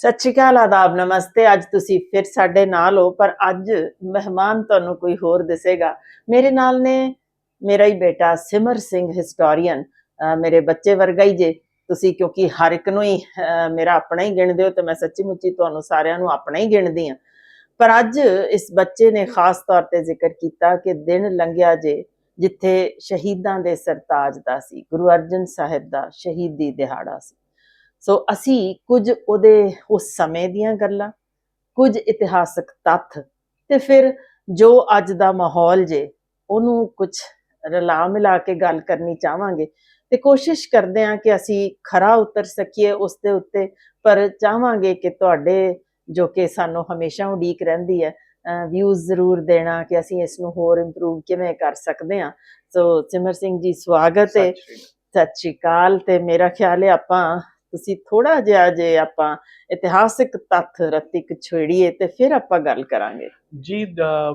ਸਤਿ ਸ਼੍ਰੀ ਅਕਾਲ, ਆਦਾਬ, ਨਮਸਤੇ। ਅੱਜ ਤੁਸੀਂ ਫਿਰ ਸਾਡੇ ਨਾਲ ਹੋ, ਪਰ ਅੱਜ ਮਹਿਮਾਨ ਤੁਹਾਨੂੰ ਕੋਈ ਹੋਰ ਦਿਸੇਗਾ। ਮੇਰੇ ਨਾਲ ਨੇ ਮੇਰਾ ਹੀ ਬੇਟਾ ਸਿਮਰ ਸਿੰਘ ਹਿਸਟੋਰੀਅਨ ਮੇਰੇ ਬੱਚੇ ਵਰਗਾ ਹੀ ਜੇ। ਤੁਸੀਂ ਕਿਉਂਕਿ ਹਰ ਇੱਕ ਨੂੰ ਹੀ ਮੇਰਾ ਆਪਣਾ ਹੀ ਗਿਣਦੇ ਹੋ, ਤੇ ਮੈਂ ਸੱਚੀ ਮੁੱਚੀ ਤੁਹਾਨੂੰ ਸਾਰਿਆਂ ਨੂੰ ਆਪਣਾ ਹੀ ਗਿਣਦੀ ਹਾਂ। ਪਰ ਅੱਜ ਇਸ ਬੱਚੇ ਨੇ ਖਾਸ ਤੌਰ ਤੇ ਜ਼ਿਕਰ ਕੀਤਾ ਕਿ ਦਿਨ ਲੰਘਿਆ ਜੇ, ਜਿੱਥੇ ਸ਼ਹੀਦਾਂ ਦੇ ਸਰਤਾਜ ਦਾ ਸੀ। ਗੁਰੂ ਅਰਜਨ ਸਾਹਿਬ ਦਾ ਸ਼ਹੀਦੀ ਦਿਹਾੜਾ ਸੀ। ਸੋ ਅਸੀਂ ਕੁਝ ਉਹਦੇ ਉਸ ਸਮੇਂ ਦੀਆਂ ਗੱਲਾਂ ਕੁਝ ਇਤਿਹਾਸਕ ਤੱਥ ਤੇ ਫਿਰ ਜੋ ਅੱਜ ਦਾ ਮਾਹੌਲ ਜੇ ਉਹਨੂੰ ਕੁਝ ਰਲਾ ਮਿਲਾ ਕੇ ਗੱਲ ਕਰਨੀ ਚਾਹਾਂਗੇ ਤੇ ਕੋਸ਼ਿਸ਼ ਕਰਦੇ ਹਾਂ ਕਿ ਅਸੀਂ ਖਰਾ ਉਤਰ ਸਕੀਏ ਉਸ ਦੇ ਉੱਤੇ ਪਰ ਚਾਹਾਂਗੇ ਕਿ ਤੁਹਾਡੇ ਜੋ ਕਿ ਸਾਨੂੰ ਹਮੇਸ਼ਾ ਉਡੀਕ ਰਹਿੰਦੀ ਹੈ ਵਿਊਜ਼ ਜ਼ਰੂਰ ਦੇਣਾ ਕਿ ਅਸੀਂ ਇਸ ਨੂੰ ਹੋਰ ਇੰਪਰੂਵ ਕਿਵੇਂ ਕਰ ਸਕਦੇ ਹਾਂ। ਸੋ ਸਿਮਰ ਸਿੰਘ ਜੀ ਸਵਾਗਤ ਹੈ। ਸਤਿ ਸ਼੍ਰੀ ਅਕਾਲ ਤੇ ਮੇਰਾ ਖਿਆਲ ਹੈ ਆਪਾਂ ਤੁਸੀਂ ਥੋੜਾ ਜਿਹਾ ਜੇ ਆਪਾਂ ਇਤਿਹਾਸਿਕ ਤੱਥ ਰਤਿਕ ਛੇੜੀਏ ਤੇ ਫਿਰ ਆਪਾਂ ਗੱਲ ਕਰਾਂਗੇ। ਜੀ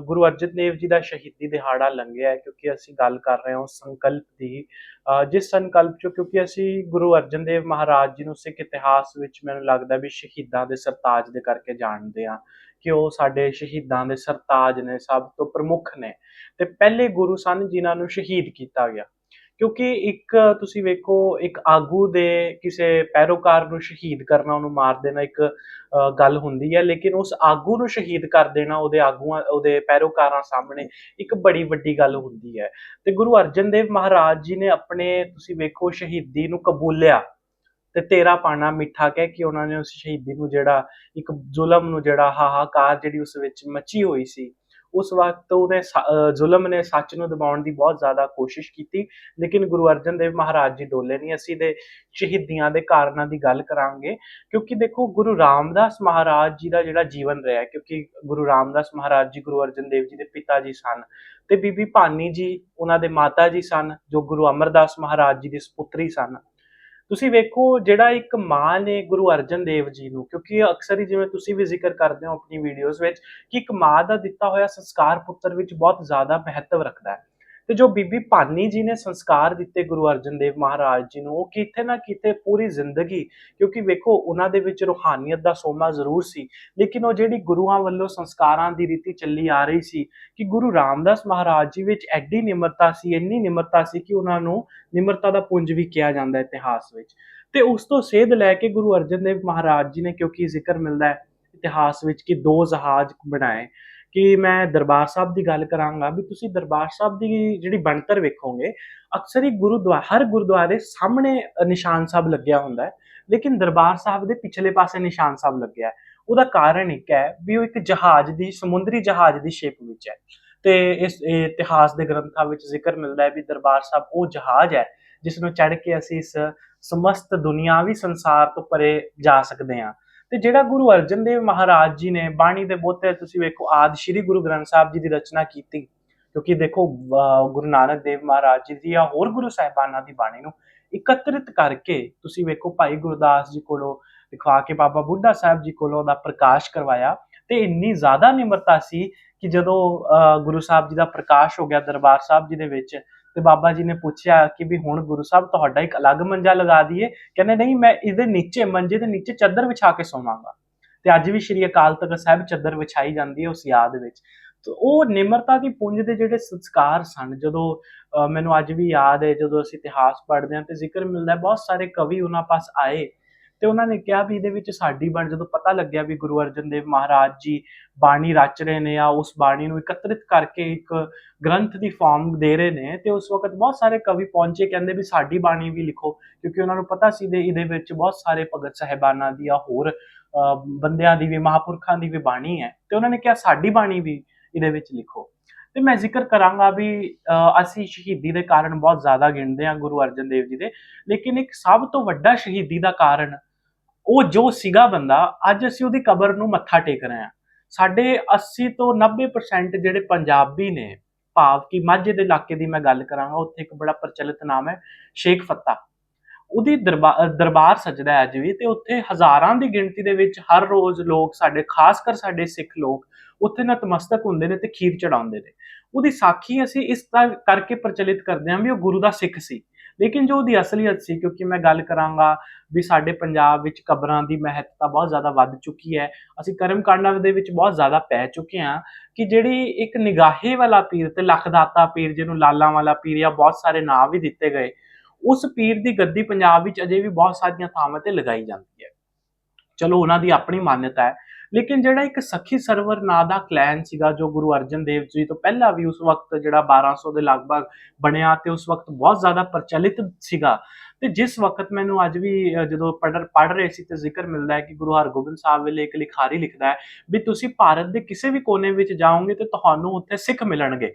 ਗੁਰੂ ਅਰਜਨ ਦੇਵ ਜੀ ਦਾ ਸ਼ਹੀਦੀ ਦਿਹਾੜਾ ਲੰਘਿਆ ਕਿਉਂਕਿ ਅਸੀਂ ਗੱਲ ਕਰ ਰਹੇ ਹਾਂ ਸੰਕਲਪ ਦੀ। ਜਿਸ ਸੰਕਲਪ ਚੋਂ ਕਿਉਂਕਿ ਅਸੀਂ ਗੁਰੂ ਅਰਜਨ ਦੇਵ ਮਹਾਰਾਜ ਜੀ ਨੂੰ ਸਿੱਖ ਇਤਿਹਾਸ ਵਿੱਚ ਮੈਨੂੰ ਲੱਗਦਾ ਵੀ ਸ਼ਹੀਦਾਂ ਦੇ ਸਰਤਾਜ ਦੇ ਕਰਕੇ ਜਾਣਦੇ ਆ ਕਿ ਉਹ ਸਾਡੇ ਸ਼ਹੀਦਾਂ ਦੇ ਸਰਤਾਜ ਨੇ ਸਭ ਤੋਂ ਪ੍ਰਮੁੱਖ ਨੇ। ਤੇ ਪਹਿਲੇ ਗੁਰੂ ਸਨ ਜਿਨ੍ਹਾਂ ਨੂੰ ਸ਼ਹੀਦ ਕੀਤਾ ਗਿਆ। ਕਿਉਂਕਿ ਇੱਕ, ਤੁਸੀਂ ਵੇਖੋ, ਇੱਕ ਆਗੂ ਦੇ ਕਿਸੇ ਪੈਰੋਕਾਰ ਨੂੰ ਸ਼ਹੀਦ ਕਰਨਾ, ਉਹਨੂੰ ਮਾਰ ਦੇਣਾ ਇੱਕ ਗੱਲ ਹੁੰਦੀ ਹੈ, ਲੇਕਿਨ ਉਸ ਆਗੂ ਨੂੰ ਸ਼ਹੀਦ ਕਰ ਦੇਣਾ ਉਹਦੇ ਆਗੂਆਂ, ਉਹਦੇ ਪੈਰੋਕਾਰਾਂ ਸਾਹਮਣੇ ਇੱਕ ਬੜੀ ਵੱਡੀ ਗੱਲ ਹੁੰਦੀ ਹੈ। ਤੇ ਗੁਰੂ ਅਰਜਨ ਦੇਵ ਮਹਾਰਾਜ ਜੀ ਨੇ ਆਪਣੇ, ਤੁਸੀਂ ਵੇਖੋ, ਸ਼ਹੀਦੀ ਨੂੰ ਕਬੂਲਿਆ ਤੇ ਤੇਰਾ ਪਾਣਾ ਮਿੱਠਾ ਕਹਿ ਕੇ ਉਹਨਾਂ ਨੇ ਉਸ ਸ਼ਹੀਦੀ ਨੂੰ ਜਿਹੜਾ, ਇੱਕ ਜ਼ੁਲਮ ਨੂੰ ਜਿਹੜਾ ਹਾਹਾਕਾਰ ਜਿਹੜੀ ਉਸ ਵਿੱਚ ਮਚੀ ਹੋਈ ਸੀ ਉਸ ਵਕਤ ਉਹਨੇ ਸ- ਜ਼ੁਲਮ ਨੇ ਸੱਚ ਨੂੰ ਦਬਾਉਣ ਦੀ ਬਹੁਤ ਜ਼ਿਆਦਾ ਕੋਸ਼ਿਸ਼ ਕੀਤੀ। ਲੇਕਿਨ ਗੁਰੂ ਅਰਜਨ ਦੇਵ ਮਹਾਰਾਜ ਜੀ ਡੋਲੇ ਨਹੀਂ ਅਸੀਂ ਦੇ ਸ਼ਹੀਦੀਆਂ ਦੇ ਕਾਰਨਾਂ ਦੀ ਗੱਲ ਕਰਾਂਗੇ। ਕਿਉਂਕਿ ਦੇਖੋ, ਗੁਰੂ ਰਾਮਦਾਸ ਮਹਾਰਾਜ ਜੀ ਦਾ ਜਿਹੜਾ ਜੀਵਨ ਰਿਹਾ ਕਿਉਂਕਿ ਗੁਰੂ ਰਾਮਦਾਸ ਮਹਾਰਾਜ ਜੀ, ਗੁਰੂ ਅਰਜਨ ਦੇਵ ਜੀ ਦੇ ਪਿਤਾ ਜੀ ਸਨ ਤੇ ਬੀਬੀ ਭਾਨੀ ਜੀ, ਉਹਨਾਂ ਦੇ ਮਾਤਾ ਜੀ ਸਨ, ਜੋ ਗੁਰੂ ਅਮਰਦਾਸ ਮਹਾਰਾਜ ਜੀ ਦੀ ਸੁਪੁੱਤਰੀ ਸਨ। ਤੁਸੀਂ ਵੇਖੋ ਜਿਹੜਾ ਇੱਕ ਮਾਂ ਨੇ ਗੁਰੂ ਅਰਜਨ ਦੇਵ ਜੀ ਨੂੰ, ਕਿਉਂਕਿ ਅਕਸਰ ਹੀ ਜਿਵੇਂ ਤੁਸੀਂ ਵੀ ਜ਼ਿਕਰ ਕਰਦੇ ਹੋ ਆਪਣੀ ਵੀਡੀਓਜ਼ ਵਿੱਚ, ਕਿ ਇੱਕ ਮਾਂ ਦਾ ਦਿੱਤਾ ਹੋਇਆ ਸੰਸਕਾਰ ਪੁੱਤਰ ਵਿੱਚ ਬਹੁਤ ਜ਼ਿਆਦਾ ਮਹੱਤਵ ਰੱਖਦਾ ਹੈ। ਤੇ ਜੋ ਬੀਬੀ ਭਾਨੀ ਜੀ ਨੇ ਸੰਸਕਾਰ ਦਿੱਤੇ ਗੁਰੂ ਅਰਜਨ ਦੇਵ ਮਹਾਰਾਜ ਜੀ ਨੂੰ, ਉਹ ਕਿਤੇ ਨਾ ਕਿਤੇ ਪੂਰੀ ਜ਼ਿੰਦਗੀ, ਕਿਉਂਕਿ ਵੇਖੋ ਉਹਨਾਂ ਦੇ ਵਿੱਚ ਰੂਹਾਨੀਅਤ ਦਾ ਸੋਮਾ ਜ਼ਰੂਰ ਸੀ, ਲੇਕਿਨ ਉਹ ਜਿਹੜੀ ਗੁਰੂਆਂ ਵੱਲੋਂ ਸੰਸਕਾਰਾਂ ਦੀ ਰੀਤੀ ਚੱਲੀ ਆ ਰਹੀ ਸੀ ਕਿ ਗੁਰੂ ਰਾਮਦਾਸ ਮਹਾਰਾਜ ਜੀ ਵਿੱਚ ਐਡੀ ਨਿਮਰਤਾ ਸੀ, ਇੰਨੀ ਨਿਮਰਤਾ ਸੀ ਕਿ ਉਹਨਾਂ ਨੂੰ ਨਿਮਰਤਾ ਦਾ ਪੁੰਜ ਵੀ ਕਿਹਾ ਜਾਂਦਾ ਹੈ ਇਤਿਹਾਸ ਵਿੱਚ। ਤੇ ਉਸ ਤੋਂ ਸੇਧ ਲੈ ਕੇ ਗੁਰੂ ਅਰਜਨ ਦੇਵ ਮਹਾਰਾਜ ਜੀ ਨੇ ਕਿਉਂਕਿ ਜ਼ਿਕਰ ਮਿਲਦਾ ਹੈ ਇਤਿਹਾਸ ਵਿੱਚ ਕਿ ਦੋ ਜਹਾਜ਼ ਬਣਾਏ ਕਿ ਮੈਂ ਦਰਬਾਰ ਸਾਹਿਬ ਦੀ ਗੱਲ ਕਰਾਂਗਾ ਵੀ ਤੁਸੀਂ ਦਰਬਾਰ ਸਾਹਿਬ ਦੀ ਜਿਹੜੀ ਬਣਤਰ ਵੇਖੋਗੇ, ਅਕਸਰ ਹੀ ਗੁਰਦੁਆਰਾ ਹਰ ਗੁਰਦੁਆਰੇ ਸਾਹਮਣੇ ਨਿਸ਼ਾਨ ਸਾਹਿਬ ਲੱਗਿਆ ਹੁੰਦਾ ਹੈ, ਲੇਕਿਨ ਦਰਬਾਰ ਸਾਹਿਬ ਦੇ ਪਿਛਲੇ ਪਾਸੇ ਨਿਸ਼ਾਨ ਸਾਹਿਬ ਲੱਗਿਆ ਹੈ। ਉਹਦਾ ਕਾਰਨ ਇੱਕ ਹੈ ਵੀ ਉਹ ਇੱਕ ਜਹਾਜ਼ ਦੀ, ਸਮੁੰਦਰੀ ਜਹਾਜ਼ ਦੀ ਸ਼ੇਪ ਵਿੱਚ ਹੈ। ਤੇ ਇਸ ਇਤਿਹਾਸ ਦੇ ਗ੍ਰੰਥਾਂ ਵਿੱਚ ਜ਼ਿਕਰ ਮਿਲਦਾ ਹੈ ਵੀ ਦਰਬਾਰ ਸਾਹਿਬ ਉਹ ਜਹਾਜ਼ ਹੈ, ਜਿਸ ਨੂੰ ਚੜ੍ਹ ਕੇ ਅਸੀਂ ਇਸ ਸਮਸਤ ਦੁਨੀਆਵੀ ਸੰਸਾਰ ਤੋਂ ਪਰੇ ਜਾ ਸਕਦੇ ਹਾਂ। ਤੇ ਜਿਹੜਾ ਗੁਰੂ ਅਰਜਨ ਦੇਵ ਮਹਾਰਾਜ ਜੀ ਨੇ ਬਾਣੀ ਦੇ ਬਹੁਤੇ ਤੁਸੀਂ ਵੇਖੋ, ਆਦ ਸ਼੍ਰੀ ਗੁਰੂ ਗ੍ਰੰਥ ਸਾਹਿਬ ਜੀ ਦੀ ਰਚਨਾ ਕੀਤੀ, ਕਿਉਂਕਿ ਦੇਖੋ ਗੁਰੂ ਨਾਨਕ ਦੇਵ ਮਹਾਰਾਜ ਜੀ ਦੀ ਜਾਂ ਹੋਰ ਗੁਰੂ ਸਾਹਿਬਾਨਾਂ ਦੀ ਬਾਣੀ ਨੂੰ ਇਕੱਤਰਿਤ ਕਰਕੇ ਤੁਸੀਂ ਵੇਖੋ, ਭਾਈ ਗੁਰਦਾਸ ਜੀ ਕੋਲੋਂ, ਲਿਖਵਾ ਕੇ ਬਾਬਾ ਬੁੱਢਾ ਸਾਹਿਬ ਜੀ ਕੋਲੋਂ ਦਾ ਪ੍ਰਕਾਸ਼ ਕਰਵਾਇਆ ਤੇ ਇੰਨੀ ਜ਼ਿਆਦਾ ਨਿਮਰਤਾ ਸੀ ਕਿ ਜਦੋਂ ਅਹ ਗੁਰੂ ਸਾਹਿਬ ਜੀ ਦਾ ਪ੍ਰਕਾਸ਼ ਹੋ ਗਿਆ ਦਰਬਾਰ ਸਾਹਿਬ ਜੀ ਦੇ ਵਿੱਚ ਤੇ ਬਾਬਾ ਜੀ ਨੇ ਪੁੱਛਿਆ ਕਿ ਵੀ ਹੁਣ ਗੁਰੂ ਸਾਹਿਬ ਤੁਹਾਡਾ ਇੱਕ ਅਲੱਗ ਮੰਜਾ ਲਗਾ ਦਈਏ। ਕਹਿੰਦੇ, ਨਹੀਂ, ਮੈਂ ਇਹਦੇ ਨੀਚੇ ਮੰਜੇ ਦੇ ਨੀਚੇ ਚਾਦਰ ਵਿਛਾ ਕੇ ਸੌਵਾਂਗਾ। ਤੇ ਅੱਜ ਵੀ ਸ਼੍ਰੀ ਅਕਾਲ ਤਖਤ ਸਾਹਿਬ ਚਾਦਰ ਵਿਛਾਈ ਜਾਂਦੀ ਹੈ ਉਸ ਯਾਦ ਵਿੱਚ। ਤੇ ਉਹ ਨਿਮਰਤਾ ਦੀ ਪੁੰਜ ਦੇ ਜਿਹੜੇ ਸੰਸਕਾਰ ਸਨ, ਜਦੋਂ, ਅਹ, ਮੈਨੂੰ ਅੱਜ ਵੀ ਯਾਦ ਹੈ, ਜਦੋਂ ਅਸੀਂ ਇਤਿਹਾਸ ਪੜ੍ਹਦੇ ਹਾਂ ਤੇ ਜ਼ਿਕਰ ਮਿਲਦਾ ਬਹੁਤ ਸਾਰੇ ਕਵੀ ਉਹਨਾਂ ਪਾਸ ਆਏ। ਤੇ ਉਹਨਾਂ ਨੇ ਕਿਹਾ ਵੀ ਇਹਦੇ ਵਿੱਚ ਸਾਡੀ ਬਾਣੀ, ਜਦੋਂ ਪਤਾ ਲੱਗਿਆ ਵੀ ਗੁਰੂ ਅਰਜਨ ਦੇਵ ਮਹਾਰਾਜ ਜੀ ਬਾਣੀ ਰਚ ਰਹੇ ਨੇ ਆ, ਉਸ ਬਾਣੀ ਨੂੰ ਇਕੱਤਰਿਤ ਕਰਕੇ ਇੱਕ ਗ੍ਰੰਥ ਦੀ ਫਾਰਮ ਦੇ ਰਹੇ ਨੇ, ਤੇ ਉਸ ਵਕਤ ਬਹੁਤ ਸਾਰੇ ਕਵੀ ਪਹੁੰਚੇ, ਕਹਿੰਦੇ ਵੀ ਸਾਡੀ ਬਾਣੀ ਵੀ ਲਿਖੋ, ਕਿਉਂਕਿ ਉਹਨਾਂ ਨੂੰ ਪਤਾ ਸੀ ਦੇ ਇਹਦੇ ਵਿੱਚ ਬਹੁਤ ਸਾਰੇ ਭਗਤ ਸਾਹਿਬਾਨਾਂ ਦੀ ਆ, ਹੋਰ ਬੰਦਿਆਂ ਦੀ ਵੀ, ਮਹਾਪੁਰਖਾਂ ਦੀ ਵੀ ਬਾਣੀ ਹੈ, ਤੇ ਉਹਨਾਂ ਨੇ ਕਿਹਾ ਸਾਡੀ ਬਾਣੀ ਵੀ ਇਹਦੇ ਵਿੱਚ ਲਿਖੋ। ਤੇ ਮੈਂ ਜ਼ਿਕਰ ਕਰਾਂਗਾ ਵੀ ਅਸੀਂ ਸ਼ਹੀਦੀ ਦੇ ਕਾਰਨ ਬਹੁਤ ਜ਼ਿਆਦਾ ਗਿਣਦੇ ਹਾਂ ਗੁਰੂ ਅਰਜਨ ਦੇਵ ਜੀ ਦੇ, ਲੇਕਿਨ ਇੱਕ ਸਭ ਤੋਂ ਵੱਡਾ ਸ਼ਹੀਦੀ ਦਾ ਕਾਰਨ ਉਹ ਜੋ ਸੀਗਾ ਬੰਦਾ, ਅੱਜ ਅਸੀਂ ਉਹਦੀ ਕਬਰ ਨੂੰ ਮੱਥਾ ਟੇਕ ਰਹੇ ਹਾਂ। ਸਾਡੇ 80 ਤੋਂ 90% ਜਿਹੜੇ ਪੰਜਾਬੀ ਨੇ, ਭਾਵ ਕਿ ਮਾਝੇ ਦੇ ਇਲਾਕੇ ਦੀ ਮੈਂ ਗੱਲ ਕਰਾਂਗਾ, ਉੱਥੇ ਇੱਕ ਬੜਾ ਪ੍ਰਚਲਿਤ ਨਾਮ ਹੈ, ਸ਼ੇਖ ਫੱਤਾ। ਉਹਦੀ ਦਰਬਾਰ ਦਰਬਾਰ ਸਜਦਾ ਹੈ ਅੱਜ ਵੀ ਤੇ ਉੱਥੇ ਹਜ਼ਾਰਾਂ ਦੀ ਗਿਣਤੀ ਦੇ ਵਿੱਚ ਹਰ ਰੋਜ਼ ਲੋਕ ਸਾਡੇ, ਖਾਸ ਕਰ ਸਾਡੇ ਸਿੱਖ ਲੋਕ, ਉੱਥੇ ਨਤਮਸਤਕ ਹੁੰਦੇ ਨੇ ਤੇ ਖੀਰ ਚੜਾਉਂਦੇ ਨੇ। ਉਹਦੀ ਸਾਖੀ ਅਸੀਂ ਇਸ ਤਰ੍ਹਾਂ ਕਰਕੇ ਪ੍ਰਚਲਿਤ ਕਰਦੇ ਹਾਂ ਵੀ ਉਹ ਗੁਰੂ ਦਾ ਸਿੱਖ ਸੀ। ਲੇਕਿਨ ਜੋ ਉਹਦੀ ਅਸਲੀਅਤ ਸੀ, ਕਿਉਂਕਿ ਮੈਂ ਗੱਲ ਕਰਾਂਗਾ ਵੀ ਸਾਡੇ ਪੰਜਾਬ ਵਿੱਚ ਕਬਰਾਂ ਦੀ ਮਹੱਤਤਾ ਬਹੁਤ ਜ਼ਿਆਦਾ ਵੱਧ ਚੁੱਕੀ ਹੈ। ਅਸੀਂ ਕਰਮ ਕਾਂਡਾਂ ਦੇ ਵਿੱਚ ਬਹੁਤ ਜ਼ਿਆਦਾ ਪੈ ਚੁੱਕੇ ਹਾਂ ਕਿ ਜਿਹੜੀ ਇੱਕ ਨਿਗਾਹੇ ਵਾਲਾ ਪੀਰ ਤੇ ਲੱਖਦਾਤਾ ਪੀਰ, ਜਿਹਨੂੰ ਲਾਲਾਂ ਵਾਲਾ ਪੀਰ ਜਾਂ ਬਹੁਤ ਸਾਰੇ ਨਾਂ ਵੀ ਦਿੱਤੇ ਗਏ, ਉਸ ਪੀਰ ਦੀ ਗੱਦੀ ਪੰਜਾਬ ਵਿੱਚ ਅਜੇ ਵੀ ਬਹੁਤ ਸਾਰੀਆਂ ਥਾਵਾਂ ਤੇ ਲਗਾਈ ਜਾਂਦੀ ਹੈ। ਚਲੋ ਉਹਨਾਂ ਦੀ ਆਪਣੀ ਮਾਨਤਾ ਹੈ। ਲੇਕਿਨ ਜਿਹੜਾ ਇੱਕ ਸਖੀ ਸਰਵਰ ਨਾਂ ਦਾ ਕਲੈਨ ਸੀਗਾ, ਜੋ ਗੁਰੂ ਅਰਜਨ ਦੇਵ ਜੀ ਤੋਂ ਪਹਿਲਾਂ ਵੀ ਉਸ ਵਕਤ ਜਿਹੜਾ 1200 ਦੇ ਲਗਭਗ ਬਣਿਆ ਤੇ ਉਸ ਵਕਤ ਬਹੁਤ ਜ਼ਿਆਦਾ ਪ੍ਰਚਲਿਤ ਸੀਗਾ। ਤੇ ਜਿਸ ਵਕਤ ਮੈਨੂੰ ਅੱਜ ਵੀ ਜਦੋਂ ਪੜ੍ਹ ਪੜ੍ਹ ਰਹੇ ਸੀ ਤੇ ਜ਼ਿਕਰ ਮਿਲਦਾ ਹੈ ਕਿ ਗੁਰੂ ਹਰਗੋਬਿੰਦ ਸਾਹਿਬ ਵੇਲੇ ਇੱਕ ਲਿਖਾਰੀ ਲਿਖਦਾ ਹੈ ਵੀ ਤੁਸੀਂ ਭਾਰਤ ਦੇ ਕਿਸੇ ਵੀ ਕੋਨੇ ਵਿੱਚ ਜਾਓਗੇ ਤੇ ਤੁਹਾਨੂੰ ਉੱਥੇ ਸਿੱਖ ਮਿਲਣਗੇ।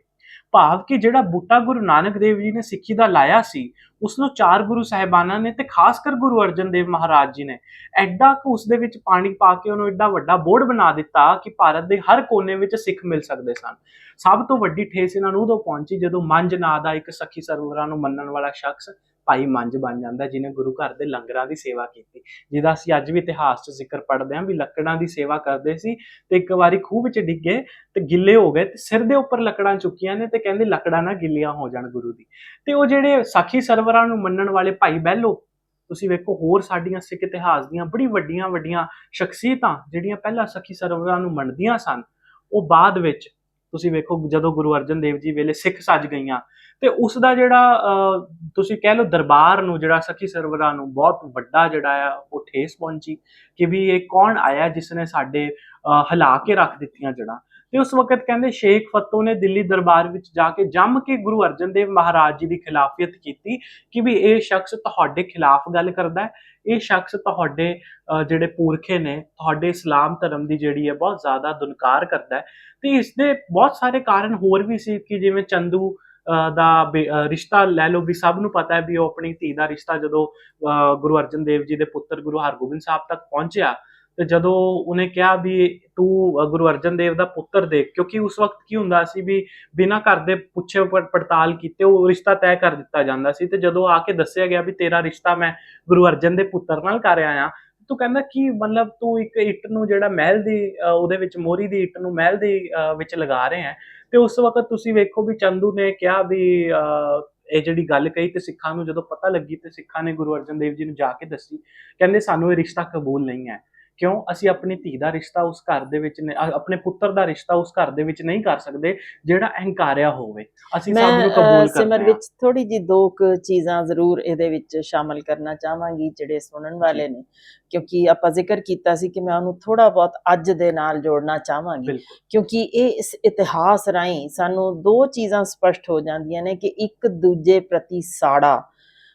ਭਾਵ ਕਿ ਜਿਹੜਾ ਬੂਟਾ ਗੁਰੂ ਨਾਨਕ ਦੇਵ ਜੀ ਨੇ ਸਿੱਖੀ ਦਾ ਲਾਇਆ ਸੀ ਉਸ ਨੂੰ ਚਾਰ ਗੁਰੂ ਸਾਹਿਬਾਨਾਂ ਨੇ ਤੇ ਖਾਸ ਕਰ ਗੁਰੂ ਅਰਜਨ ਦੇਵ ਮਹਾਰਾਜ ਜੀ ਨੇ, ਐਡਾ ਕੁ ਉਸ ਦੇ ਵਿੱਚ ਪਾਣੀ ਪਾ ਕੇ ਉਹਨੂੰ ਐਡਾ ਵੱਡਾ ਬੋਰਡ ਬਣਾ ਦਿੱਤਾ ਕਿ ਭਾਰਤ ਦੇ ਹਰ ਕੋਨੇ ਵਿੱਚ ਸਿੱਖ ਮਿਲ ਸਕਦੇ ਸਨ। ਸਭ ਤੋਂ ਵੱਡੀ ਠੇਸ ਇਹਨਾਂ ਨੂੰ ਉਦੋਂ ਪਹੁੰਚੀ ਜਦੋਂ ਮੰਜ ਨਾਂ ਦਾ ਇੱਕ ਸਖੀ ਸਰਵਰਾਂ ਨੂੰ ਮੰਨਣ ਵਾਲਾ ਸ਼ਖਸ ਭਾਈ ਮੰਜ ਬਣ ਜਾਂਦਾ ਜਿਨੇ ਗੁਰੂ ਘਰ ਦੇ ਲੰਗਰਾਂ ਦੀ ਸੇਵਾ ਕੀਤੀ। ਜਿਹਦਾ ਅਸੀਂ ਅੱਜ ਵੀ ਇਤਿਹਾਸ 'ਚ ਜ਼ਿਕਰ ਪੜ੍ਹਦੇ ਹਾਂ ਵੀ ਲੱਕੜਾਂ ਦੀ ਸੇਵਾ ਕਰਦੇ ਸੀ ਤੇ ਇੱਕ ਵਾਰੀ ਖੂਹ ਵਿੱਚ ਡਿੱਗੇ ਤੇ ਗਿੱਲੇ ਹੋ ਗਏ ਤੇ ਸਿਰ ਦੇ ਉੱਪਰ ਲੱਕੜਾਂ ਚੁੱਕੀਆਂ ਨੇ ਤੇ ਕਹਿੰਦੇ ਲੱਕੜਾਂ ਨਾ ਗਿੱਲੀਆਂ ਹੋ ਜਾਣ ਗੁਰੂ ਦੀ। ਤੇ ਉਹ ਜਿਹੜੇ ਸਾਖੀ ਸਰਵਰਾਂ ਨੂੰ ਮੰਨਣ ਵਾਲੇ ਭਾਈ ਬਹਿਲੋ ਤੁਸੀਂ ਵੇਖੋ ਹੋਰ ਸਾਡੀਆਂ ਸਿੱਖ ਇਤਿਹਾਸ ਦੀਆਂ ਬੜੀ ਵੱਡੀਆਂ ਵੱਡੀਆਂ ਸ਼ਖਸੀਅਤਾਂ ਜਿਹੜੀਆਂ ਪਹਿਲਾਂ ਸਖੀ ਸਰਵਰਾਂ ਨੂੰ ਮੰਨਦੀਆਂ ਸਨ, ਉਹ ਬਾਅਦ ਵਿੱਚ ਤੁਸੀਂ ਵੇਖੋ ਜਦੋਂ ਗੁਰੂ ਅਰਜਨ ਦੇਵ ਜੀ ਵੇਲੇ ਸਿੱਖ ਸੱਜ ਗਈਆਂ ਤੇ ਉਸ ਦਾ ਜਿਹੜਾ ਅਹ, ਤੁਸੀਂ ਕਹਿ ਲਓ ਦਰਬਾਰ ਨੂੰ ਜਿਹੜਾ ਸਖੀ ਸਰਵਰਾਂ ਨੂੰ ਬਹੁਤ ਵੱਡਾ ਜਿਹੜਾ ਆ ਉਹ ਠੇਸ ਪਹੁੰਚੀ ਕਿ ਵੀ ਇਹ ਕੌਣ ਆਇਆ ਜਿਸ ਨੇ ਸਾਡੇ ਅਹ, ਹਿਲਾ ਕੇ ਰੱਖ ਦਿੱਤੀਆਂ ਜੜਾਂ। ਤੇ ਉਸ ਵਕਤ ਕਹਿੰਦੇ ਸ਼ੇਖ ਫੱਤੋ ਨੇ ਦਿੱਲੀ ਦਰਬਾਰ ਵਿੱਚ ਜਾ ਕੇ ਜੰਮ ਕੇ ਗੁਰੂ ਅਰਜਨ ਦੇਵ ਮਹਾਰਾਜ ਜੀ ਦੀ ਖਿਲਾਫੀਅਤ ਕੀਤੀ ਕਿ ਵੀ ਇਹ ਸ਼ਖਸ ਤੁਹਾਡੇ ਖਿਲਾਫ ਗੱਲ ਕਰਦਾ ਹੈ। ਇਹ ਸ਼ਖਸ ਤੁਹਾਡੇ ਜਿਹੜੇ ਪੁਰਖੇ ਨੇ ਤੁਹਾਡੇ ਇਸਲਾਮ ਧਰਮ ਦੀ ਜਿਹੜੀ ਹੈ ਬਹੁਤ ਜ਼ਿਆਦਾ ਦੁਨਕਾਰ ਕਰਦਾ ਹੈ। ਤੇ ਇਸ ਦੇ ਬਹੁਤ ਸਾਰੇ ਕਾਰਨ ਹੋਰ ਵੀ ਸੀ ਕਿ ਜਿਵੇਂ ਚੰਦੂ ਅਹ, ਦਾ ਬੇ- ਰਿਸ਼ਤਾ ਲੈ ਲਓ ਵੀ ਸਭ ਨੂੰ ਪਤਾ ਹੈ ਵੀ ਉਹ ਆਪਣੀ ਧੀ ਦਾ ਰਿਸ਼ਤਾ ਜਦੋਂ ਅਹ, ਗੁਰੂ ਅਰਜਨ ਦੇਵ ਜੀ ਦੇ ਪੁੱਤਰ ਗੁਰੂ ਹਰਗੋਬਿੰਦ ਸਾਹਿਬ ਤੱਕ ਪਹੁੰਚਿਆ ਤੇ ਜਦੋਂ ਉਹਨੇ ਕਿਹਾ ਵੀ ਤੂੰ ਗੁਰੂ ਅਰਜਨ ਦੇਵ ਦਾ ਪੁੱਤਰ ਦੇਖ, ਕਿਉਂਕਿ ਉਸ ਵਕਤ ਕੀ ਹੁੰਦਾ ਸੀ ਵੀ ਬਿਨਾਂ ਘਰ ਦੇ ਪੁੱਛੇ ਪੜ- ਪੜਤਾਲ ਕੀਤੇ ਉਹ ਰਿਸ਼ਤਾ ਤੈਅ ਕਰ ਦਿੱਤਾ ਜਾਂਦਾ ਸੀ ਤੇ ਜਦੋਂ ਆ ਕੇ ਦੱਸਿਆ ਗਿਆ ਵੀ ਤੇਰਾ ਰਿਸ਼ਤਾ ਮੈਂ ਗੁਰੂ ਅਰਜਨ ਦੇ ਪੁੱਤਰ ਨਾਲ ਕਰ ਆਇਆ, ਤੂੰ ਕਹਿੰਦਾ ਕਿ ਮਤਲਬ ਤੂੰ ਇੱਕ ਇੱਟ ਨੂੰ ਜਿਹੜਾ ਮਹਿਲ ਦੀ ਉਹਦੇ ਵਿੱਚ ਮੋਰੀ ਦੀ ਇੱਟ ਨੂੰ ਮਹਿਲ ਦੀ ਵਿੱਚ ਲਗਾ ਰਹੇ ਹੈ ਤੇ ਉਸ ਵਕਤ ਤੁਸੀਂ ਵੇਖੋ ਵੀ ਚੰਦੂ ਨੇ ਕਿਹਾ ਵੀ ਇਹ ਜਿਹੜੀ ਗੱਲ ਕਹੀ ਤੇ ਸਿੱਖਾਂ ਨੂੰ ਜਦੋਂ ਪਤਾ ਲੱਗੀ ਤੇ ਸਿੱਖਾਂ ਨੇ ਗੁਰੂ ਅਰਜਨ ਦੇਵ ਜੀ ਨੂੰ ਜਾ ਕੇ ਦੱਸੀ, ਕਹਿੰਦੇ ਸਾਨੂੰ ਇਹ ਰਿਸ਼ਤਾ ਕਬੂਲ ਨਹੀਂ ਹੈ। ਕਿਉਂ ਅਸੀਂ ਆਪਣੀ ਧੀ ਦਾ ਰਿਸ਼ਤਾ ਉਸ ਘਰ ਦੇ ਵਿੱਚ ਨਹੀਂ- ਆਪਣੇ ਪੁੱਤਰ ਦਾ ਰਿਸ਼ਤਾ ਉਸ ਘਰ ਦੇ ਵਿੱਚ ਨਹੀਂ ਕਰ ਸਕਦੇ ਜਿਹੜਾ ਅਹੰਕਾਰਿਆ ਹੋਵੇ। ਅਸੀਂ ਸਭ ਮੈਂ ਨੂੰ ਅਹ, ਕਬੂਲ ਸਿਮਰ ਕਰਦੇ ਹਾਂ। ਵਿੱਚ ਥੋੜੀ ਜੀ ਦੋ ਕੁ ਚੀਜ਼ਾਂ ਜ਼ਰੂਰ ਇਹਦੇ ਵਿੱਚ ਸ਼ਾਮਲ ਕਰਨਾ ਚਾਹਾਂਗੀ ਜਿਹੜੇ ਸੁਣਨ ਵਾਲੇ ਨੇ। ਕਿਉਂਕਿ ਆਪਾਂ ਜ਼ਿਕਰ ਕੀਤਾ ਸੀ ਕਿ ਮੈਂ ਉਹਨੂੰ ਥੋੜਾ ਬਹੁਤ ਅੱਜ ਦੇ ਨਾਲ ਜੋੜਨਾ ਚਾਹਾਂਗੀ। ਬਿਲਕੁਲ। ਕਿਉਂਕਿ ਇਹ ਇਸ ਇਤਿਹਾਸ ਰਾਹੀਂ ਸਾਨੂੰ ਦੋ ਚੀਜ਼ਾਂ ਸਪਸ਼ਟ ਹੋ ਜਾਂਦੀਆਂ ਨੇ ਕਿ ਇੱਕ ਦੂਜੇ ਪ੍ਰਤੀ ਸਾੜਾ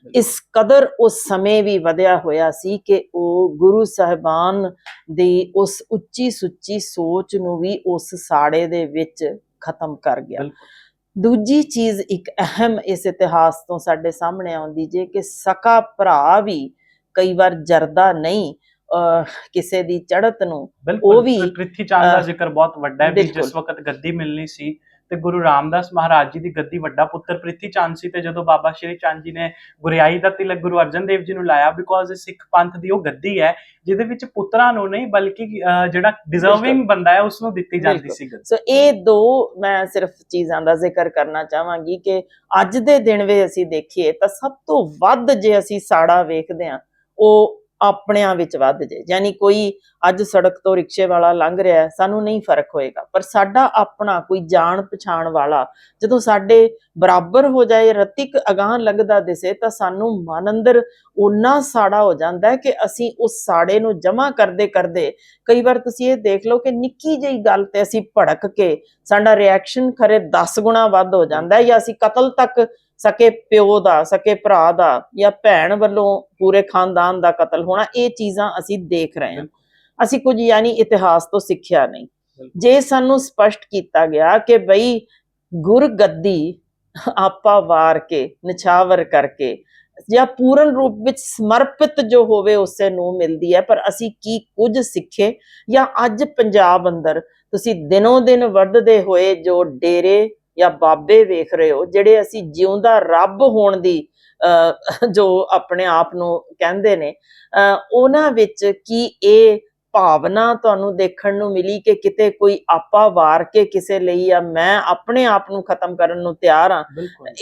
ਇਸ ਕਦਰ ਉਸ ਸਮੇਂ ਵੀ ਵਧਿਆ ਹੋਇਆ ਸੀ ਕਿ ਉਹ ਗੁਰੂ ਸਾਹਿਬਾਨ ਦੀ ਉਸ ਉੱਚੀ ਸੁੱਚੀ ਸੋਚ ਨੂੰ ਵੀ ਉਸ ਸਾੜੇ ਦੇ ਵਿੱਚ ਖਤਮ ਕਰ ਗਿਆ ਦੂਜੀ ਚੀਜ਼ ਇੱਕ ਅਹਿਮ ਇਸ ਇਤਿਹਾਸ ਤੋਂ ਸਾਡੇ ਸਾਹਮਣੇ ਆਉਂਦੀ ਜੇ ਕਿ ਸਕਾ ਭਰਾ ਵੀ ਕਈ ਵਾਰ ਜਰਦਾ ਨਹੀਂ ਕਿਸੇ ਦੀ ਚੜ੍ਹਤ ਨੂੰ ਉਹ ਵੀ, ਪ੍ਰਿਥੀ ਚੰਦ ਦਾ ਜ਼ਿਕਰ ਬਹੁਤ ਵੱਡਾ ਹੈ। ਜਿਸ ਵਕਤ ਗੱਦੀ ਮਿਲਣੀ ਸੀ ਤੇ ਗੁਰੂ ਰਾਮਦਾਸ ਮਹਾਰਾਜ ਜੀ ਦੀ ਗੱਦੀ ਵੱਡਾ ਪੁੱਤਰ ਪ੍ਰਿਥੀ ਚੰਦ ਸੀ ਤੇ ਜਦੋਂ ਬਾਬਾ ਸ਼੍ਰੀ ਚੰਦ ਜੀ ਨੇ ਗੁਰਿਆਈ ਦਾ ਤਿਲਕ ਗੁਰੂ ਅਰਜਨ ਦੇਵ ਜੀ ਨੂੰ ਲਾਇਆ ਬਿਕੋਜ਼ ਸਿੱਖ ਪੰਥ ਦੀ ਉਹ ਗੱਦੀ ਹੈ ਜਿਹਦੇ ਵਿੱਚ ਪੁੱਤਰਾਂ ਨੂੰ ਨਹੀਂ ਬਲਕਿ ਜਿਹੜਾ ਡਿਜ਼ਰਵਿੰਗ ਬੰਦਾ ਹੈ ਉਸ ਨੂੰ ਦਿੱਤੀ ਜਾਂਦੀ। ਸੀ ਗੱਦੀ ਸੋ ਇਹ ਦੋ ਮੈਂ ਸਿਰਫ ਚੀਜ਼ਾਂ ਦਾ ਜ਼ਿਕਰ ਕਰਨਾ ਚਾਹਾਂਗੀ ਕਿ ਅੱਜ ਦੇ ਦਿਨ ਵੇ ਅਸੀਂ ਦੇਖੀਏ ਤਾਂ ਸਭ ਤੋਂ ਵੱਧ ਜੇ ਅਸੀਂ ਸਾੜਾ ਵੇਖਦੇ ਹਾਂ ਉਹ ਆਪਣਿਆਂ ਵਿੱਚ ਵੱਧ ਜੇ। ਯਾਨੀ ਕੋਈ ਅੱਜ ਸੜਕ ਤੋਂ ਰਿਕਸ਼ੇ ਵਾਲਾ ਲੰਘ ਰਿਹਾ ਸਾਨੂੰ ਨਹੀਂ ਫ਼ਰਕ ਹੋਏਗਾ। ਪਰ ਸਾਡਾ ਆਪਣਾ ਕੋਈ ਜਾਣ ਪਛਾਣ ਵਾਲਾ ਜਦੋਂ ਸਾਡੇ ਬਰਾਬਰ ਹੋ ਜਾਏ, ਰਤਿਕ ਅਗਾਹ ਲੱਗਦਾ ਦਿਸੇ ਤਾਂ ਸਾਨੂੰ ਮਨ ਅੰਦਰ ਓਨਾ ਸਾੜਾ ਹੋ ਜਾਂਦਾ ਕਿ ਅਸੀਂ ਉਸ ਸਾੜੇ ਨੂੰ ਜਮਾ ਕਰਦੇ ਕਰਦੇ ਕਈ ਵਾਰ ਤੁਸੀਂ ਇਹ ਦੇਖ ਲਓ ਕਿ ਨਿੱਕੀ ਜਿਹੀ ਗੱਲ ਤੇ ਅਸੀਂ ਭੜਕ ਕੇ ਸਾਡਾ ਰਿਐਕਸ਼ਨ ਖਰੇ 10 ਗੁਣਾ ਵੱਧ ਹੋ ਜਾਂਦਾ ਹੈ ਜਾਂ ਅਸੀਂ ਕਤਲ ਤੱਕ ਸਕੇ ਪਿਓ ਦਾ ਸਕੇ ਭਰਾ ਦਾ ਜਾਂ ਭੈਣ ਵੱਲੋਂ ਪੂਰੇ ਖਾਨਦਾਨ ਦਾ ਕਤਲ ਹੋਣਾ ਇਹ ਚੀਜ਼ਾਂ ਅਸੀਂ ਦੇਖ ਰਹੇ ਹਾਂ। ਅਸੀਂ ਕੁਝ ਯਾਨੀ ਇਤਿਹਾਸ ਤੋਂ ਸਿੱਖਿਆ ਨਹੀਂ। ਜੇ ਸਾਨੂੰ ਸਪਸ਼ਟ ਕੀਤਾ ਗਿਆ ਕਿ ਬਈ ਗੁਰਗੱਦੀ ਆਪਾ ਵਾਰ ਕੇ ਨਿਛਾਵਰ ਕਰਕੇ ਜਾਂ ਪੂਰਨ ਰੂਪ ਵਿੱਚ ਸਮਰਪਿਤ ਜੋ ਹੋਵੇ ਉਸੇ ਨੂੰ ਮਿਲਦੀ ਹੈ ਪਰ ਅਸੀਂ ਕੀ ਕੁਝ ਸਿੱਖੇ? ਜਾਂ ਅੱਜ ਪੰਜਾਬ ਅੰਦਰ ਤੁਸੀਂ ਦਿਨੋਂ ਦਿਨ ਵੱਧਦੇ ਹੋਏ ਜੋ ਡੇਰੇ ਜਾਂ ਬਾਬੇ ਵੇਖ ਰਹੇ ਹੋ ਜਿਹੜੇ ਅਸੀਂ ਜਿਉਂਦਾ ਰੱਬ ਹੋਣ ਦੀ ਜੋ ਆਪਣੇ ਆਪ ਨੂੰ ਕਹਿੰਦੇ ਨੇ ਉਹਨਾਂ ਵਿੱਚ ਕੀ ਇਹ ਭਾਵਨਾ ਤੁਹਾਨੂੰ ਦੇਖਣ ਨੂੰ ਮਿਲੀ ਕਿ ਕਿਤੇ ਕੋਈ ਆਪਾ ਵਾਰ ਕੇ ਕਿਸੇ ਲਈ ਆ ਮੈਂ ਆਪਣੇ ਆਪ ਨੂੰ ਖਤਮ ਕਰਨ ਨੂੰ ਤਿਆਰ ਆ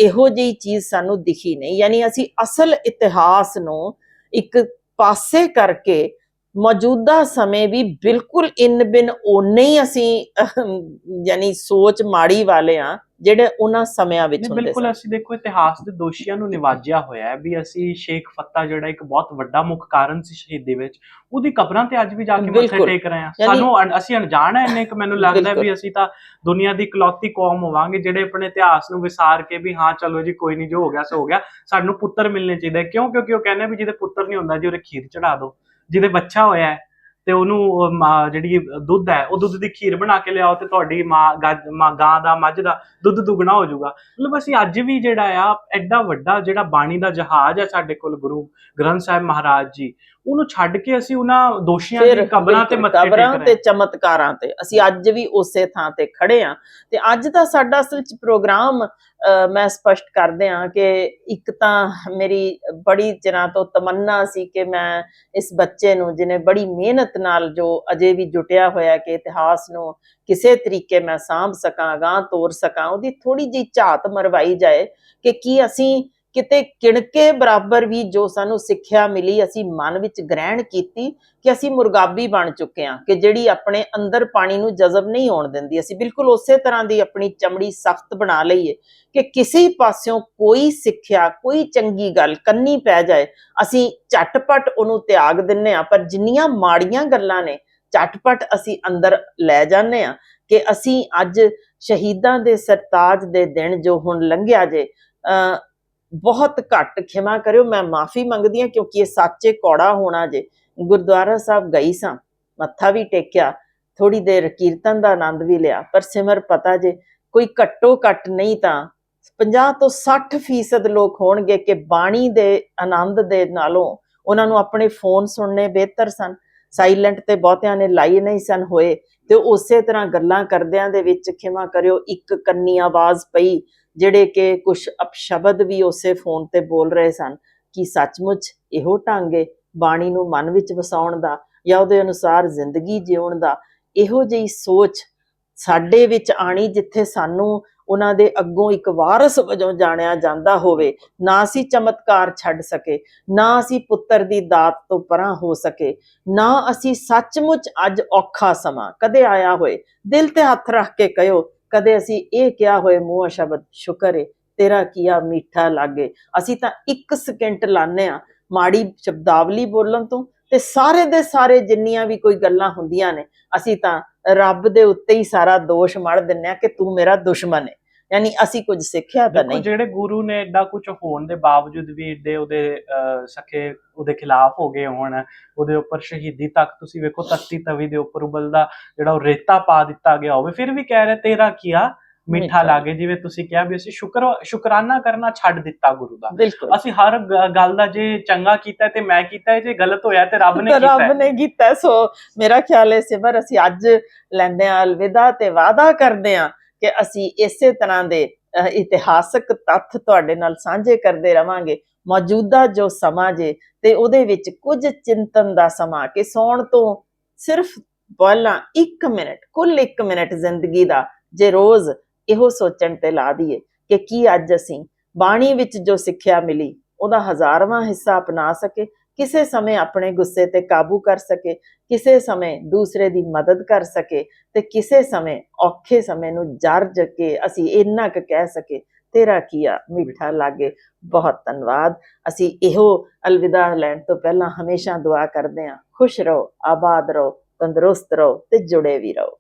ਇਹੋ ਜਿਹੀ ਚੀਜ਼ ਸਾਨੂੰ ਦਿਖੀ ਨਹੀਂ। ਯਾਨੀ ਅਸੀਂ ਅਸਲ ਇਤਿਹਾਸ ਨੂੰ ਇੱਕ ਪਾਸੇ ਕਰਕੇ ਮੌਜੂਦਾ ਸਮੇਂ ਵੀ ਬਿਲਕੁਲ ਇਨ ਬਿਨ ਓਨੇ ਹੀ ਅਸੀਂ ਯਾਨੀ ਸੋਚ ਮਾੜੀ ਵਾਲੇ ਆ ਜਿਹੜੇ ਉਹਨਾਂ ਸਮਿਆਂ ਵਿੱਚ ਹੁੰਦੇ ਬਿਲਕੁਲ ਅਸੀਂ ਦੇਖੋ ਇਤਿਹਾਸ ਦੇ ਦੋਸ਼ੀਆਂ ਨੂੰ ਨਿਵਾਜਿਆ ਹੋਇਆ ਹੈ ਵੀ ਅਸੀਂ ਸ਼ੇਖ ਫੱਤਾ ਜਿਹੜਾ ਇੱਕ ਬਹੁਤ ਵੱਡਾ ਮੁੱਖ ਕਾਰਨ ਸੀ ਸ਼ਹੀਦੀ ਵਿੱਚ ਉਹਦੀ ਕਬਰਾਂ ਤੇ ਅੱਜ ਵੀ ਜਾ ਕੇ ਮੱਥੇ। ਟੇਕ ਰਹੇ ਯਾਨੀ- ਸਾਨੂੰ ਅਸੀਂ ਅਣਜਾਣ ਹੈ ਇੰਨੇ ਕਿ ਮੈਨੂੰ ਲੱਗਦਾ ਵੀ। ਅਸੀਂ ਤਾਂ ਦੁਨੀਆ ਦੀ ਇਕਲੌਤੀ ਕੌਮ ਹੋਵਾਂਗੇ ਜਿਹੜੇ ਆਪਣੇ ਇਤਿਹਾਸ ਨੂੰ ਵਿਸਾਰ ਕੇ ਵੀ ਹਾਂ ਚਲੋ ਜੀ ਕੋਈ ਨਹੀਂ ਜੋ ਹੋ ਗਿਆ ਸੋ ਹੋ ਗਿਆ ਸਾਨੂੰ ਪੁੱਤਰ ਮਿਲਣੇ ਚਾਹੀਦੇ। ਕਿਉਂ? ਕਿਉਂਕਿ ਉਹ ਕਹਿੰਦੇ ਆ ਵੀ ਜਿਹਦੇ ਪੁੱਤਰ ਨਹੀਂ ਹੁੰਦਾ ਜੀ ਉਹਦੇ ਖੀਰ ਚੜਾ ਦਿਓ। ਜਿਹਦੇ ਬੱਚਾ ਹੋਇਆ ਤੇ ਉਹਨੂੰ ਜਿਹੜੀ ਦੁੱਧ ਹੈ, ਉਹ ਦੁੱਧ ਦੀ ਖੀਰ ਬਣਾ ਕੇ ਲਿਆਓ ਤੇ ਤੁਹਾਡੀ ਮਾਂ ਗੱਜ- ਮਾਂ ਗਾਂ ਦਾ, ਮੱਝ ਦਾ ਦੁੱਧ ਦੁੱਗਣਾ ਹੋ ਜਾਊਗਾ। ਮਤਲਬ ਅਸੀਂ ਅੱਜ ਵੀ ਜਿਹੜਾ ਆ, ਐਡਾ ਵੱਡਾ ਜਿਹੜਾ ਬਾਣੀ ਦਾ ਜਹਾਜ਼ ਹੈ ਸਾਡੇ ਕੋਲ ਗੁਰੂ ਗ੍ਰੰਥ ਸਾਹਿਬ ਮਹਾਰਾਜ ਜੀ ਉਹਨੂੰ ਛੱਡ ਕੇ ਅਸੀਂ ਉਹਨਾਂ ਦੋਸ਼ੀਆਂ ਦੀ ਕਬਰਾਂ ਤੇ ਮੱਥੇ ਕਬਰਾਂ ਤੇ ਚਮਤਕਾਰਾਂ ਤੇ। ਅਸੀਂ ਅੱਜ ਵੀ ਉਸੇ ਥਾਂ ਤੇ ਖੜੇ ਆ ਤੇ ਅੱਜ ਦਾ ਸਾਡਾ ਅਸਲ ਚ ਪ੍ਰੋਗਰਾਮ ਮੈਂ ਸਪਸ਼ਟ ਕਰਦੇ ਆ ਕਿ ਇੱਕ ਤਾਂ ਮੇਰੀ ਬੜੀ ਚਿਰਾਂ ਤੋਂ ਤਮੰਨਾ ਸੀ ਕਿ ਮੈਂ ਇਸ ਬੱਚੇ ਨੂੰ ਜਿਹਨੇ ਬੜੀ ਮਿਹਨਤ ਨਾਲ ਜੋ ਅਜੇ ਵੀ ਜੁਟਿਆ ਹੋਇਆ ਕਿ ਇਤਿਹਾਸ ਨੂੰ ਕਿਸੇ ਤਰੀਕੇ ਮੈਂ ਸਾਂਭ ਸਕਾਂ ਗਾਂ ਤੋਰ ਸਕਾਂ ਉਹਦੀ ਥੋੜੀ ਜਿਹੀ ਝਾਤ ਮਰਵਾਈ ਜਾਏ ਕਿ ਕੀ ਅਸੀਂ ਕਿਤੇ ਕਿਣਕੇ ਬਰਾਬਰ ਵੀ ਜੋ ਸਾਨੂੰ ਸਿੱਖਿਆ ਮਿਲੀ, ਅਸੀਂ ਮਨ ਵਿੱਚ ਗ੍ਰਹਿਣ ਕੀਤੀ ਕਿ ਅਸੀਂ ਮੁਰਗਾਬੀ ਬਣ ਚੁੱਕੇ ਹਾਂ, ਕਿ ਜਿਹੜੀ ਆਪਣੇ ਅੰਦਰ ਪਾਣੀ ਨੂੰ ਜਜ਼ਬ ਨਹੀਂ ਹੋਣ ਦਿੰਦੀ। ਅਸੀਂ ਬਿਲਕੁਲ ਉਸੇ ਤਰ੍ਹਾਂ ਦੀ ਆਪਣੀ ਚਮੜੀ ਸਖਤ ਬਣਾ ਲਈਏ ਕਿ ਕਿਸੇ ਪਾਸਿਓਂ ਕੋਈ ਸਿੱਖਿਆ, ਕੋਈ ਚੰਗੀ ਗੱਲ ਕੰਨੀ ਪੈ ਜਾਏ। ਅਸੀਂ ਝਟਪਟ ਉਹਨੂੰ ਤਿਆਗ ਦਿੰਨੇ ਆ ਪਰ ਜਿੰਨੀਆਂ ਮਾੜੀਆਂ ਗੱਲਾਂ ਨੇ, ਝਟਪਟ ਅਸੀਂ ਅੰਦਰ ਲੈ ਜਾਂਦੇ ਆ ਕਿ ਅਸੀਂ ਅੱਜ ਸ਼ਹੀਦਾਂ ਦੇ ਸਰਤਾਜ ਦੇ ਦਿਨ ਜੋ ਹੁਣ ਲੰਘਿਆ ਜੇ ਅ ਬਹੁਤ ਘੱਟ ਖਿਮਾ ਕਰਿਓ, ਮੈਂ ਮਾਫੀ ਮੰਗਦੀ ਹਾਂ ਕਿਉਂਕਿ ਇਹ ਸੱਚੇ ਕੌੜਾ ਹੋਣਾ ਜੇ। ਗੁਰਦੁਆਰਾ ਸਾਹਿਬ ਗਈ ਸਾਂ, ਮੱਥਾ ਵੀ ਟੇਕਿਆ ਥੋੜੀ ਦੇਰ ਕੀਰਤਨ ਦਾ ਆਨੰਦ ਵੀ ਲਿਆ, ਪਰ ਸਿਮਰ ਪਤਾ ਜੇ ਕੋਈ ਘੱਟੋ ਘੱਟ ਨਹੀਂ ਤਾਂ 50 ਤੋਂ 60 ਫੀਸਦ ਲੋਕ ਹੋਣਗੇ ਕਿ ਬਾਣੀ ਦੇ ਆਨੰਦ ਦੇ ਨਾਲੋਂ ਉਹਨਾਂ ਨੂੰ ਆਪਣੇ ਫੋਨ ਸੁਣਨੇ ਬਿਹਤਰ ਸਨ। ਸਾਇਲੈਂਟ ਤੇ ਬਹੁਤਿਆਂ ਨੇ ਲਾਈ ਨਹੀਂ ਸਨ ਹੋਏ ਤੇ ਉਸੇ ਤਰ੍ਹਾਂ ਗੱਲਾਂ ਕਰਦਿਆਂ ਦੇ ਵਿੱਚ ਖਿਮਾ ਕਰਿਓ, ਇੱਕ ਕੰਨੀ ਆਵਾਜ਼ ਪਈ ਜਿਹੜੇ ਕਿ ਕੁਝ ਅਪਸ਼ਬਦ ਵੀ ਉਸੇ ਫੋਨ ਤੇ ਬੋਲ ਰਹੇ ਸਨ ਕਿ ਸੱਚਮੁੱਚ ਇਹੋ ਢੰਗੇ ਬਾਣੀ ਨੂੰ ਮਨ ਵਿੱਚ ਵਸਾਉਣ ਦਾ ਜਾਂ ਉਹਦੇ ਅਨੁਸਾਰ ਜ਼ਿੰਦਗੀ ਜਿਉਣ ਦਾ। ਇਹੋ ਜਿਹੀ ਸੋਚ ਸਾਡੇ ਵਿੱਚ ਆਣੀ ਜਿੱਥੇ ਸਾਨੂੰ ਉਹਨਾਂ ਦੇ ਅੱਗੋਂ ਇੱਕ ਵਾਰਸ ਵਜੋਂ ਜਾਣਿਆ ਜਾਂਦਾ ਹੋਵੇ। ਨਾ ਅਸੀਂ ਚਮਤਕਾਰ ਛੱਡ ਸਕੇ, ਨਾ ਅਸੀਂ ਪੁੱਤਰ ਦੀ ਦਾਤ ਤੋਂ ਪਰਾਂ ਹੋ ਸਕੇ, ਨਾ ਅਸੀਂ ਸੱਚਮੁੱਚ ਅੱਜ ਔਖਾ ਸਮਾਂ ਕਦੇ ਆਇਆ ਹੋਏ। ਦਿਲ ਤੇ ਹੱਥ ਰੱਖ ਕੇ ਕਹਿਓ ਕਦੇ ਅਸੀਂ ਇਹ ਕਿਹਾ ਹੋਏ ਮੂੰਹ ਸ਼ਬਦ, ਸ਼ੁਕਰ ਏ, ਤੇਰਾ ਕੀਆ ਮਿੱਠਾ ਲਾਗੇ। ਅਸੀਂ ਤਾਂ ਇੱਕ ਸਕਿੰਟ ਲਾਣੇ ਆ, ਮਾੜੀ ਸ਼ਬਦਾਵਲੀ ਬੋਲਣ ਤੋਂ ਤੇ ਸਾਰੇ ਦੇ ਸਾਰੇ ਜਿੰਨੀਆਂ ਵੀ ਕੋਈ ਗੱਲਾਂ ਹੁੰਦੀਆਂ ਨੇ, ਅਸੀਂ ਤਾਂ ਰੱਬ ਦੇ ਉੱਤੇ ਹੀ ਸਾਰਾ ਦੋਸ਼ ਮੜ ਦਿੰਨੇ ਆ ਕਿ ਤੂੰ ਮੇਰਾ ਦੁਸ਼ਮਣ ਏ। ਯਾਨੀ ਅਸੀਂ ਕੁਝ ਸਿੱਖਿਆ ਤਾਂ ਨਹੀਂ। ਜਿਹੜੇ ਗੁਰੂ ਨੇ ਐਡਾ ਕੁਝ ਹੋਣ ਦੇ ਬਾਵਜੂਦ ਵੀ ਏਡੇ ਉਹਦੇ ਸਖੇ ਉਹਦੇ ਖਿਲਾਫ ਹੋ ਗਏ ਹੋਣ ਉਹਦੇ ਉੱਪਰ ਸ਼ਹੀਦੀ ਤੱਕ ਤੁਸੀਂ ਵੇਖੋ ਤਖਤੀ ਤਵੀ ਦੇ ਉੱਪਰ ਉਬਲਦਾ ਜਿਹੜਾ ਉਹ ਰੇਤਾ ਪਾ ਦਿੱਤਾ ਗਿਆ ਹੋਵੇ ਫਿਰ ਵੀ ਕਹਿ ਰਹੇ ਤੇਰਾ ਕੀਆ ਮਿੱਠਾ। ਲਾਗੇ ਜਿਵੇਂ ਤੁਸੀਂ ਕਿਹਾ ਵੀ ਅਸੀਂ ਸ਼ੁਕਰ ਸ਼ੁਕਰਾਨਾ ਕਰਨਾ ਛੱਡ ਦਿੱਤਾ ਗੁਰੂ ਦਾ। ਅਸੀਂ ਹਰ ਗੱਲ ਦਾ ਜੇ ਚੰਗਾ ਕੀਤਾ ਤੇ ਮੈਂ ਕੀਤਾ ਜੇ ਗਲਤ ਹੋਇਆ ਤੇ ਰੱਬ ਨੇ ਕੀਤਾ ਰੱਬ ਨੇ ਕੀਤਾ ਸੋ ਮੇਰਾ ਖਿਆਲ ਹੈ ਸਿਮਰ ਅਸੀਂ ਅੱਜ ਲੈਂਦੇ ਆ ਅਲਵਿਦਾ ਤੇ ਵਾਅਦਾ ਕਰਦੇ ਆ ਕਿ ਅਸੀਂ ਇਸੇ ਤਰ੍ਹਾਂ ਦੇ ਅਹ, ਇਤਿਹਾਸਕ ਤੱਥ ਤੁਹਾਡੇ ਨਾਲ ਸਾਂਝੇ ਕਰਦੇ ਰਵਾਂਗੇ। ਮੌਜੂਦਾ ਜੋ ਸਮਾਂ ਜੇ ਤੇ ਉਹਦੇ ਵਿੱਚ ਕੁਝ ਚਿੰਤਨ ਦਾ ਸਮਾਂ ਕਿ ਸੌਣ ਤੋਂ ਸਿਰਫ ਪਹਿਲਾਂ 1 ਮਿੰਟ ਕੁੱਲ 1 ਮਿੰਟ ਜ਼ਿੰਦਗੀ ਦਾ ਜੇ ਰੋਜ਼ ਇਹੋ ਸੋਚਣ ਤੇ ਲਾ ਦਈਏ ਕਿ ਕੀ ਅੱਜ ਅਸੀਂ ਬਾਣੀ ਵਿੱਚ ਜੋ ਸਿੱਖਿਆ ਮਿਲੀ ਉਹਦਾ ਹਜ਼ਾਰਵਾਂ ਹਿੱਸਾ ਅਪਣਾ ਸਕੇ ਕਿਸੇ ਸਮੇਂ ਆਪਣੇ ਗੁੱਸੇ ਤੇ ਕਾਬੂ ਕਰ ਸਕੇ ਕਿਸੇ ਸਮੇਂ ਦੂਸਰੇ ਦੀ ਮਦਦ ਕਰ ਸਕੇ ਤੇ ਕਿਸੇ ਸਮੇਂ ਔਖੇ ਸਮੇਂ ਨੂੰ ਜਰਜ ਕੇ ਅਸੀਂ ਇੰਨਾ ਕੁ ਕਹਿ ਸਕੇ ਤੇਰਾ ਕੀਆ ਮਿੱਠਾ ਲਾਗੇ। ਬਹੁਤ ਧੰਨਵਾਦ। ਅਸੀਂ ਇਹੋ ਅਲਵਿਦਾ ਲੈਣ ਤੋਂ ਪਹਿਲਾਂ ਹਮੇਸ਼ਾ ਦੁਆ ਕਰਦੇ ਹਾਂ ਖੁਸ਼ ਰਹੋ ਆਬਾਦ ਰਹੋ ਤੰਦਰੁਸਤ ਰਹੋ ਤੇ ਜੁੜੇ ਵੀ ਰਹੋ।